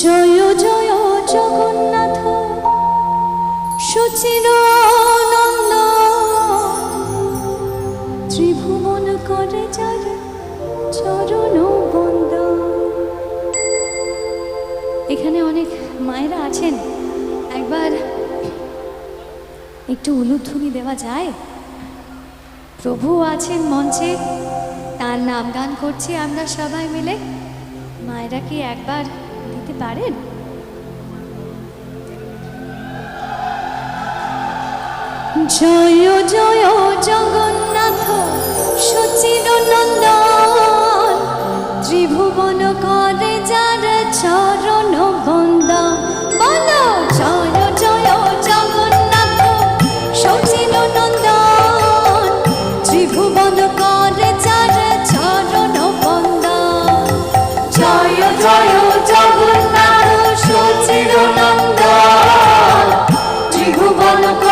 জয় জয় জগন্নাথ। সুচির ত্রিভুবন করে যার চরণ বন্দ এখানে অনেক মায়েরা আছেন। একবার একটু উলুধ্বনি দেওয়া যায়। প্রভু আছেন মঞ্চে, তার নাম গান করছি আমরা সবাই মিলে। মায়েরা কি একবার দিতে পারেন? জয় জয় জগন্নাথ সচির নন্দন ত্রিভুবন করে যার চরণ বন্দা বলো। no